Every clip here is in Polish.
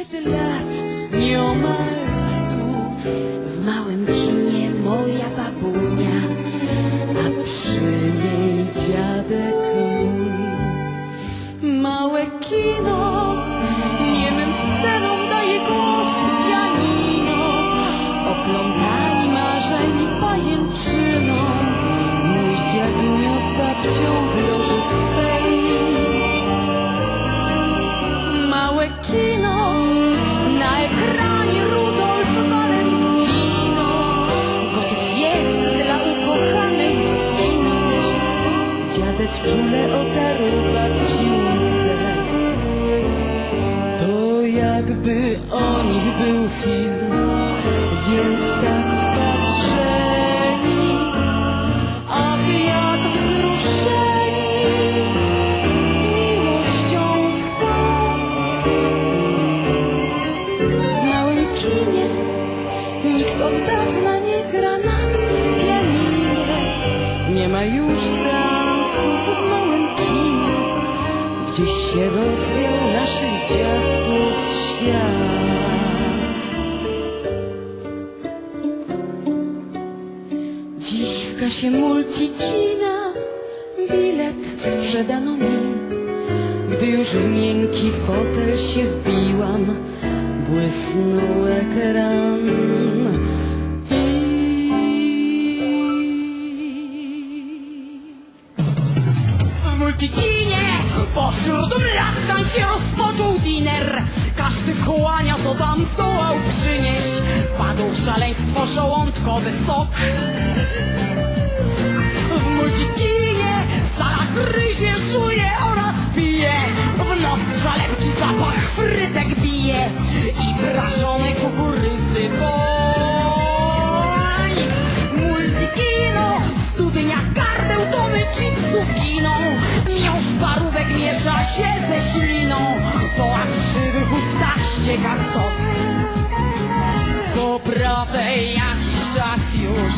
lat, nieomal stu. W małym kinie moja babunia, a przy niej dziadek mój. Małe kino, niemym scenom daje głos pianino. Oplątani marzeń pajęczyną, mój dziadunio z babcią Czule otarł babci łzę. To jakby o nich był film, więc tak wpatrzeni. Ach, jak wzruszeni miłością swą. W małym kinie nikt od dawna nie gra na pianinie. Nie ma już gdzieś się rozwiał naszych dziadków świat. Dziś w kasie multikina bilet sprzedano mi. Gdy już w miękki fotel się wbiłam, błysnął ekran multikinie. Pośród laskań się rozpoczął diner. Każdy wchłania co tam zdołał przynieść. Wpadł w szaleństwo żołądkowy sok. W multikinie sala gryzie, żuje oraz pije. W nos lepki zapach frytek bije. I prażonej kukurydzy woń parówek miesza się ze śliną Po krzywych ustach ścieka sos. Po prawej jakiś czas już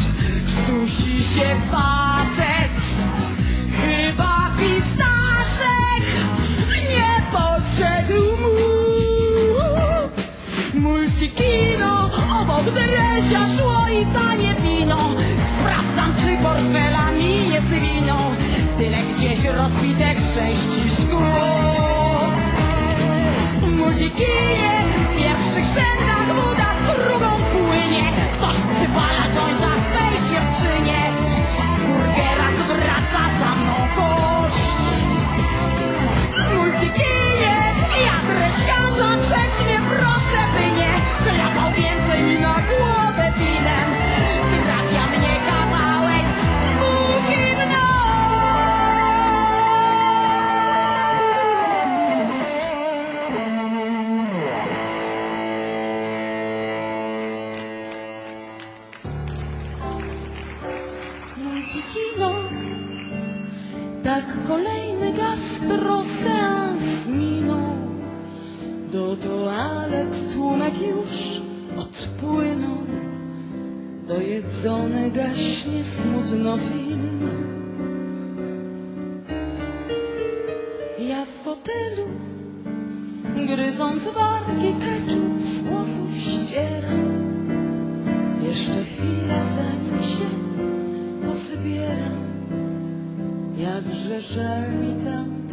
krztusi się facet Chyba pistaszek nie podszedł mu. Multikino, obok Dresia szło i tanie wino. Sprawdzam, czy portfela mi nie zwiną W tyle gdzieś rozbite sześci szkło. W Multikinie w pierwszych rzędach woda z drugą Multikino, tak kolejny gastroseans minął. Do toalet tłumek już odpłynął. Dojedzony gaśnie smutno film. Ja w fotelu, gryząc wargi keczup z włosów ścieram. Shall we tins